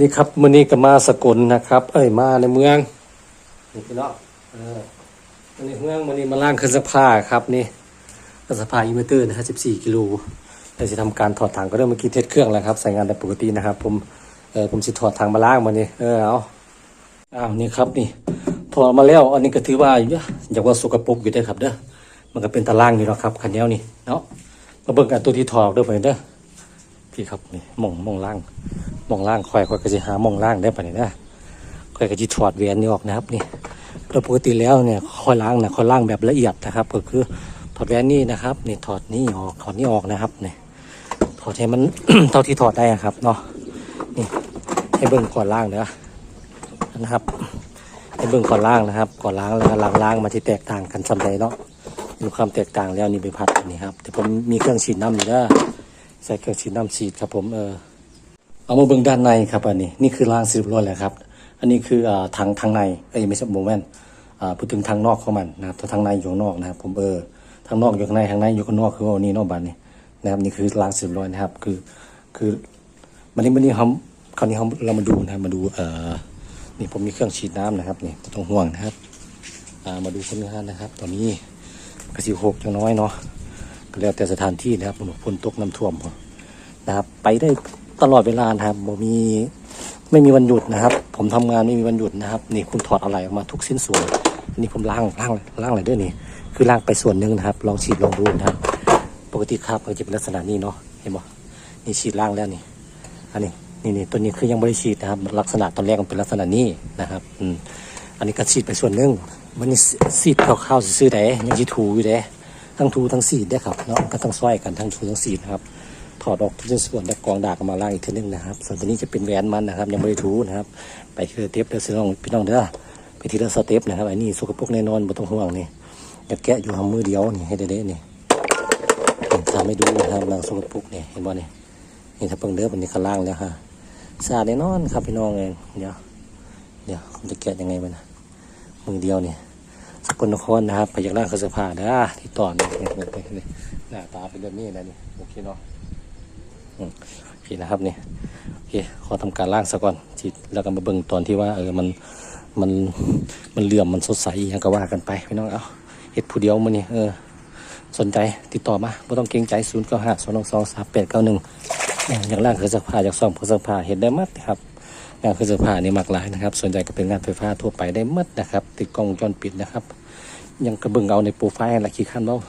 นี่ครับมื้อนี้ก็มาสกลนะครับ เอ้ยมาในเมืองนี่พี่น้องเออมาในเมืองมื้อนี้มาล้างเครื่องซักผ้าครับนี่เครื่องซักผ้าอินเวอร์เตอร์นะฮะ14กิโลแต่สิทำการถอดถังก็เริ่มเมื่อกี้เทสเครื่องแล้วครับใส่งานแต่ปกตินะครับ ผมเออผมสิถอดถังมาล้างมื้อนี้เออเอาอ้าวนี่ครับนี่ถอดมาแล้ว อันนี้ก็ถือว่าอยู่อยากว่าสกปรกอยู่เด้อครับเด้อมันก็เป็นตารางอยู่แล้วครับคันแนวนี่เนาะมาเบิ่งกันตัวที่ถอดเด้อไปเด้อ พี่ครับนี่มองมองล่างมองล่างคอยคอยก็จะหามองล่างได้ปะเนี่ยนะคอยก็จะถอดแหวนนี่ออกนะครับนี่โดยปกติแล้วเนี่ยคอยล้างนะคอยล้างแบบละเอียดนะครับ ก็คือถอดแหวนนี่นะครับนี่ถอดนี่ออกถอดนี่ออกนะครับนี่ถอดให้มันเท่าที่ถอดได้ครับเนาะนี่ให้เบิ่งก่อนล้างเด้อนะครับให้เบิ่งก่อนล้างนะครับ ก่อนล้างแล้วก็ล้างล้างมาที่แตกต่างกันสำใดเนาะมีความแตกต่างแล้วนี่ไปพัดนี่ครับแต่ผมมีเครื่องฉีดน้ำอยู่เด้อ ใส่เครื่องฉีดน้ำฉีดครับผมเออเอามาเบิ่งด้านในครับอันนี้นี่คือรางสิบร้อยแหละครับ อันนี้คืออ่าทางทางในเอ้ไม่ใช่โมเมนต์อ่พูดถึงทางนอกของมันนะครับถ้าทางในอยู่ข้างนอกนะครับผมเออทางนอกอยู่ข้างในทางในอยู่ข้างนอกคือว่านี้นอกบ้านนี่นะครับนี่คือรางสิบร้อยนะครับคือคือวันนี้วันนี้เขาคราวนี้เขาเรามาดูนะมาดูเอ่อนี่ผมมีเครื่องฉีดน้ำนะครับนี่ต้องห่วงนะครับอ่ามาดูผลงานนะครับ ตอนนี้กระสิหกจังน้อยเนาะ ก็แล้วแต่สถานที่นะครับฝนตกน้ำท่วมนะครับ ไปได้ตลอดเวลานะครับมีไม่มีวันหยุดนะครับ ผมทำงานไม่มีวันหยุดนะครับ นี่ผมถอดอะไรออกมาทุกสิ้นส่วนนี่ผมล้างล้างล้างอะไรด้วยนี่ คือล้างไปส่วนหนึ่งนะครับ ลองฉีดลองดูนะครับ ปกติครับมันจะเป็นลักษณะนี้เนาะเห็นบ่นี่ฉีดล้างแล้วนี่ อันนี้นี่นี่ตัวนี้คือยังไม่ได้ฉีดนะครับ ลักษณะตอนแรกมันเป็นลักษณะนี้นะครับอืมอันนี้ก็ฉีดไปส่วนหนึ่งวันนี้ฉีดข้าวๆซื้อได้ยังจีถูอยู่เด้ ทั้งถูทั้งสีดได้ครับเนาะก็ต้องซอยกันทั้งถูทั้งสีดนะครับถอดออกทุกส่วนแล้วกองดากมาล่างอีกทีนึงนะครับ ส่วนตัวนี้จะเป็นแหวนมันนะครับ ยังไม่ได้ถูนะครับ ไปทีละเทปเด้อพี่น้องพี่น้องเด้อไปทีละสเต็ปนะครับไอันนี้สกปรกแน่นอนบ่ต้องห่วงนี่อยาแกะอยู่ทำมือเดียวนี่ให้เด็ดๆนี่นี่ทำให้ดูนะครับนางสกปรกเนี่ยเห็นบ่นี่นี่ถ้าเพิ่งเด้อวันนี้ข้างล่างแล้วฮะสะอาดแน่นอนครับพี่น้องเองเดี๋ยวเดี๋ยวผมจะแกะยังไงมันนะมือเดียวเนี่ย สกลนครนะครับไปจากล่างเครื่อสภาเด้อที่ต่อนี่นี่นี่นี่หน้าตาเป็นแบบนี้นะนี่โอเคเนาะโอเคนะครับนี่โอเคขอทำการล่างซะก่อนจิตแล้วก็มาเบิ่งตอนที่ว่าเออมันมันมันเหลื่อมมันสดใสอหยังก็ว่ากันไปพี่น้องเอาเฮ็ดผู้เดียวมื้อนี้เออสนใจติดต่อมาบ่ต้องเกรงใจ0 9 5 2 2 2 3 8 9 1อย่างล่างคือสักผ้าจากซ่อมคือสักผ้าเฮ็ดได้หมดครับ งานคือสักผ้านี่มากหลายนะครับ ส่วนใหญ่ก็เป็นงานไฟฟ้าทั่วไปได้หมดนะครับ ติดกล้องวงจรปิดนะครับ ยังกระเบิ่งเอาในโปรไฟล์ละขี้ขั้นเนาะ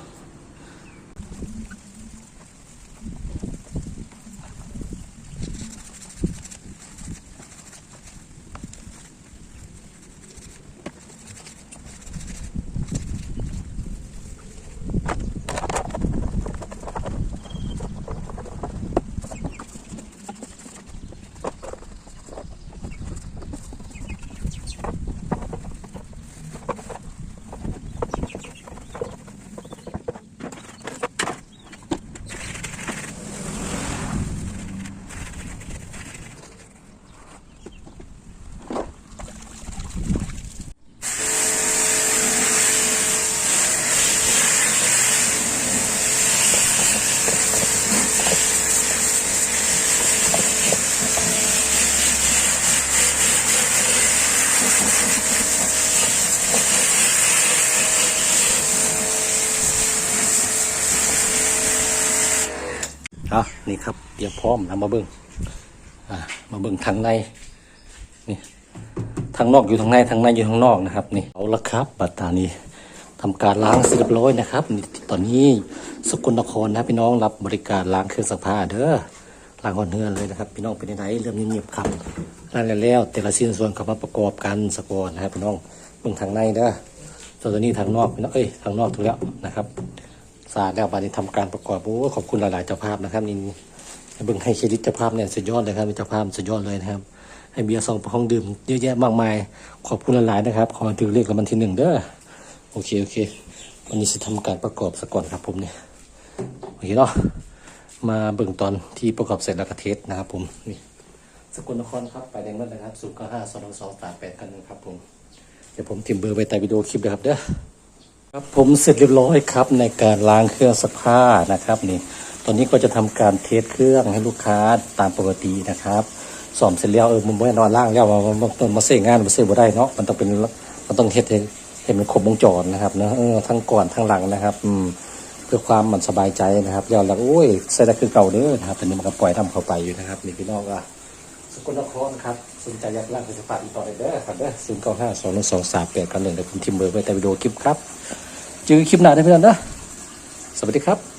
อะนี่ครับเตรียมพร้อมนะมาเบิ้งอ่ามาเบิ้งทางในนี่ทางนอกอยู่ทางในทางในอยู่ทางนอกนะครับนี่เอาละครับบัตตานี้ทำการล้างเสร็จเรียบร้อยนะครับตอนนี้สกลนครนะพี่น้องรับบริการล้างเครื่องซักผ้าเด้อล้างหอนเฮือนเลยนะครับ พี่น้องเป็นยังไงเริ่มเงียบๆครับล้างแล้ว แต่ละชิ้นส่วนเขามาประกอบกันสกอนนะครับพี่น้องเบิ้งทางในเด้อส่วนตัวนี้ทางนอกพี่น้องเอ้ยทางนอกถูกแล้วนะครับ สาดแล้ววันนี้ทำการประกอบโอ้ขอบคุณหลายๆเจ้าภาพนะครับนี่เบิ่งให้เครดิตเจ้าภาพเนี่ยสุดยอดเลยครับเจ้าภาพสุดยอดเลยนะครับ ให้เบียร์ซองประคองดื่มเยอะแยะมากมาย ขอบคุณหลายๆนะครับ ขอถือเลขรางวัลที่หนึ่งเด้อโอเคโอเควันนี้จะทำการประกอบสก่อนครับผมเนี่ยโอเคเนาะมาเบิ่งตอนที่ประกอบเสร็จแล้วก็เทสนะครับผมนี่สกลนครครับไปในเมื่อนะครับศูนย์เก้าห้าสองสองสามแปดกันนะครับผมเดี๋ยวผมทิมเบอร์ไว้ใต้วิดีโอคลิปเลยครับเด้อ ครับผมเสร็จเรียบร้อยครับในการล้างเครื่องซักผ้านะครับนี่ตอนนี้ก็จะทำการเทสเครื่องให้ลูกค้าตามปกตินะครับสอมเสร็จแล้วเออมันไม่นอนล่างแล้วว่ามันมันมาเสียงานมาเสียบ่ได้เนาะมันต้องเป็นมันต้องเฮ็ดให้ให้มันครบวงจรนะครับนะเออทั้งก่อนทั้งหลังนะครับอืมเพื่อความมันสบายใจนะครับยอดแล้วโอ้ยใส่ได้คือเก่าเด้อนะครับตอนนี้มันก็ปล่อยทำเข้าไปอยู่นะครับนี่พี่น้องอะสกลนครครับ สนใจอยากร่างเป็นสปาอีกต่อเลยเด้อครับเด้อศูนย์เก้าห้าสองหนึ่งสองสามแปดกันหนึ่งเดี๋ยวผมทิมเบอร์ไว้แต่วิดีโอคลิปครับเจอกันคลิปหน้าได้เพื่อนนะสวัสดีครับ